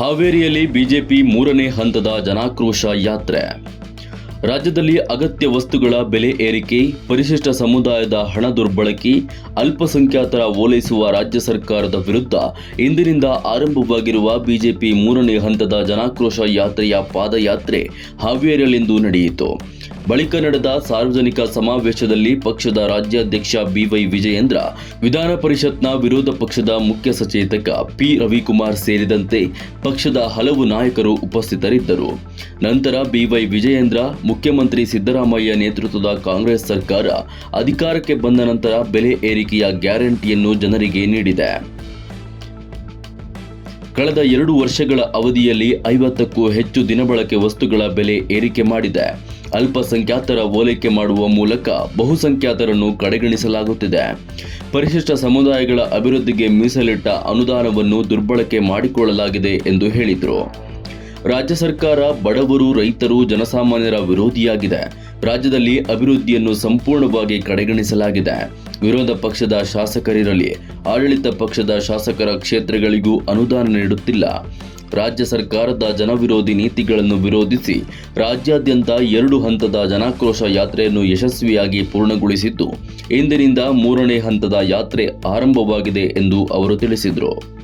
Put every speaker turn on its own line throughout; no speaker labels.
ಹಾವೇರಿಯಲ್ಲಿ ಬಿಜೆಪಿ ಮೂರನೇ ಹಂತದ ಜನಾಕ್ರೋಶ ಯಾತ್ರೆ. ರಾಜ್ಯದಲ್ಲಿ ಅಗತ್ಯ ವಸ್ತುಗಳ ಬೆಲೆ ಏರಿಕೆ, ಪರಿಶಿಷ್ಟ ಸಮುದಾಯದ ಹಣ ದುರ್ಬಳಕೆ, ಅಲ್ಪಸಂಖ್ಯಾತರ ಓಲೈಸುವ ರಾಜ್ಯ ಸರ್ಕಾರದ ವಿರುದ್ಧ ಇಂದಿನಿಂದ ಆರಂಭವಾಗಿರುವ ಬಿಜೆಪಿ ಮೂರನೇ ಹಂತದ ಜನಾಕ್ರೋಶ ಯಾತ್ರೆಯ ಪಾದಯಾತ್ರೆ ಹಾವೇರಿಯಲ್ಲಿಂದು ನಡೆಯಿತು. ಬಳಿಕ ನಡೆದ ಸಾರ್ವಜನಿಕ ಸಮಾವೇಶದಲ್ಲಿ ಪಕ್ಷದ ರಾಜ್ಯಾಧ್ಯಕ್ಷ ಬಿವೈ ವಿಜಯೇಂದ್ರ, ವಿಧಾನ ಪರಿಷತ್ನ ವಿರೋಧ ಪಕ್ಷದ ಮುಖ್ಯ ಸಚೇತಕ ಪಿ ರವಿಕುಮಾರ್ ಸೇರಿದಂತೆ ಪಕ್ಷದ ಹಲವು ನಾಯಕರು ಉಪಸ್ಥಿತರಿದ್ದರು. ನಂತರ ಬಿವೈ ವಿಜಯೇಂದ್ರ, ಮುಖ್ಯಮಂತ್ರಿ ಸಿದ್ದರಾಮಯ್ಯ ನೇತೃತ್ವದ ಕಾಂಗ್ರೆಸ್ ಸರ್ಕಾರ ಅಧಿಕಾರಕ್ಕೆ ಬಂದ ನಂತರ ಬೆಲೆ ಏರಿಕೆಯ ಗ್ಯಾರಂಟಿಯನ್ನು ಜನರಿಗೆ ನೀಡಿದೆ. ಕಳೆದ ಎರಡು ವರ್ಷಗಳ ಅವಧಿಯಲ್ಲಿ ಐವತ್ತಕ್ಕೂ ಹೆಚ್ಚು ದಿನಬಳಕೆ ವಸ್ತುಗಳ ಬೆಲೆ ಏರಿಕೆ ಮಾಡಿದೆ. ಅಲ್ಪಸಂಖ್ಯಾತರ ಓಲೈಕೆ ಮಾಡುವ ಮೂಲಕ ಬಹುಸಂಖ್ಯಾತರನ್ನು ಕಡೆಗಣಿಸಲಾಗುತ್ತಿದೆ. ಪರಿಶಿಷ್ಟ ಸಮುದಾಯಗಳ ಅಭಿವೃದ್ಧಿಗೆ ಮೀಸಲಿಟ್ಟ ಅನುದಾನವನ್ನು ದುರ್ಬಳಕೆ ಮಾಡಿಕೊಳ್ಳಲಾಗಿದೆ ಎಂದು ಹೇಳಿದರು. ರಾಜ್ಯ ಸರ್ಕಾರ ಬಡವರು, ರೈತರು, ಜನಸಾಮಾನ್ಯರ ವಿರೋಧಿಯಾಗಿದೆ. ರಾಜ್ಯದಲ್ಲಿ ಅಭಿವೃದ್ಧಿಯನ್ನು ಸಂಪೂರ್ಣವಾಗಿ ಕಡೆಗಣಿಸಲಾಗಿದೆ. ವಿರೋಧ ಪಕ್ಷದ ಶಾಸಕರಿರಲಿ, ಆಡಳಿತ ಪಕ್ಷದ ಶಾಸಕರ ಕ್ಷೇತ್ರಗಳಿಗೂ ಅನುದಾನ ನೀಡುತ್ತಿಲ್ಲ. ರಾಜ್ಯ ಸರ್ಕಾರದ ಜನವಿರೋಧಿ ನೀತಿಗಳನ್ನು ವಿರೋಧಿಸಿ ರಾಜ್ಯಾದ್ಯಂತ ಎರಡು ಹಂತದ ಜನಾಕ್ರೋಶ ಯಾತ್ರೆಯನ್ನು ಯಶಸ್ವಿಯಾಗಿ ಪೂರ್ಣಗೊಳಿಸಿದ್ದು, ಇಂದಿನಿಂದ ಮೂರನೇ ಹಂತದ ಯಾತ್ರೆ ಆರಂಭವಾಗಿದೆ ಎಂದು ಅವರು ತಿಳಿಸಿದರು.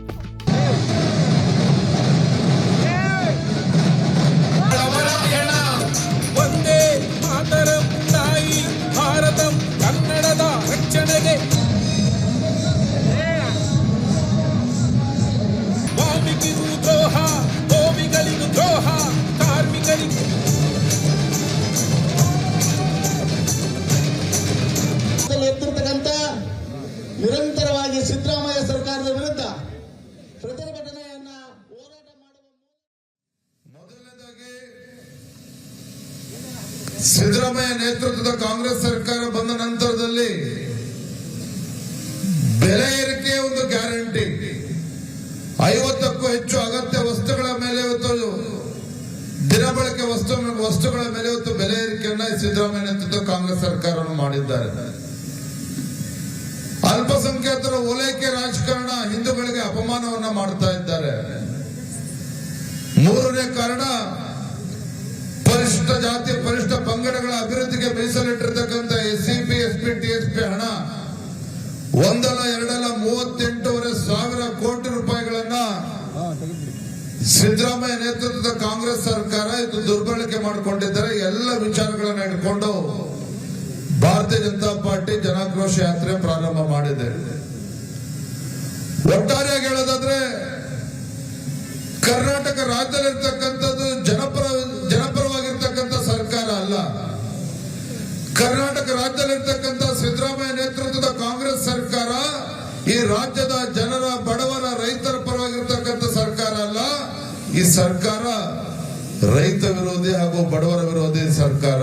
ನಿರಂತರವಾಗಿ ಸಿದ್ದರಾಮಯ್ಯ ಸರ್ಕಾರದ ವಿರುದ್ಧ ಪ್ರತಿಭಟನೆಯನ್ನ ಹೋರಾಟ ಮಾಡುವ
ಮೊದಲನೇದಾಗಿ, ಸಿದ್ದರಾಮಯ್ಯ ನೇತೃತ್ವದ ಕಾಂಗ್ರೆಸ್ ಸರ್ಕಾರ ಬಂದ ನಂತರದಲ್ಲಿ ಬೆಲೆ ಏರಿಕೆ ಒಂದು ಗ್ಯಾರಂಟಿ. ಐವತ್ತಕ್ಕೂ ಹೆಚ್ಚು ಅಗತ್ಯ ವಸ್ತುಗಳ ಮೇಲೆ ಇವತ್ತು ದಿನಬಳಕೆ ವಸ್ತು, ವಸ್ತುಗಳ ಮೇಲೆ ಇವತ್ತು ಬೆಲೆ ಏರಿಕೆಯನ್ನ ಸಿದ್ದರಾಮಯ್ಯ ನೇತೃತ್ವ ಕಾಂಗ್ರೆಸ್ ಸರ್ಕಾರವನ್ನು ಮಾಡಿದ್ದಾರೆ. ಅಲ್ಪಸಂಖ್ಯಾತರ ಓಲೈಕೆ ರಾಜಕಾರಣ ಹಿಂದೂಗಳಿಗೆ ಅಪಮಾನವನ್ನ ಮಾಡ್ತಾ ಇದ್ದಾರೆ. ಮೂರನೇ ಕಾರಣ ಪರಿಶಿಷ್ಟ ಜಾತಿ ಪರಿಶಿಷ್ಟ ಪಂಗಡಗಳ ಅಭಿವೃದ್ಧಿಗೆ ಮೀಸಲಿಟ್ಟಿರ್ತಕ್ಕಂಥ ಎಸ್ ಎಸ್ಪಿ ಪಿ ಹಣ, ಒಂದಲ್ಲ, ಎರಡಲ್ಲ, ಮೂವತ್ತೆಂಟೂವರೆ ಸಾವಿರ ಕೋಟಿ ರೂಪಾಯಿಗಳನ್ನ ಸಿದ್ದರಾಮಯ್ಯ ನೇತೃತ್ವದ ಕಾಂಗ್ರೆಸ್ ಸರ್ಕಾರ ಇದು ದುರ್ಬಳಕೆ ಮಾಡಿಕೊಂಡಿದ್ದಾರೆ. ಎಲ್ಲ ವಿಚಾರಗಳನ್ನ ಇಟ್ಕೊಂಡು ಭಾರತೀಯ ಜನತಾ ಪಾರ್ಟಿ ಜನಾಕ್ರೋಶ ಯಾತ್ರೆ ಪ್ರಾರಂಭ ಮಾಡಿದೆ. ಒಟ್ಟಾರೆಯಾಗಿ ಹೇಳೋದಾದ್ರೆ, ಕರ್ನಾಟಕ ರಾಜ್ಯದಲ್ಲಿರ್ತಕ್ಕಂಥದ್ದು ಜನಪರ, ಜನಪರವಾಗಿರ್ತಕ್ಕಂಥ ಸರ್ಕಾರ ಅಲ್ಲ. ಕರ್ನಾಟಕ ರಾಜ್ಯದಲ್ಲಿರ್ತಕ್ಕಂಥ ಸಿದ್ದರಾಮಯ್ಯ ನೇತೃತ್ವದ ಕಾಂಗ್ರೆಸ್ ಸರ್ಕಾರ ಈ ರಾಜ್ಯದ ಜನರ, ಬಡವರ, ರೈತರ ಪರವಾಗಿರ್ತಕ್ಕಂಥ ಸರ್ಕಾರ ಅಲ್ಲ. ಈ ಸರ್ಕಾರ ರೈತ ವಿರೋಧಿ ಹಾಗೂ ಬಡವರ ವಿರೋಧಿ ಸರ್ಕಾರ.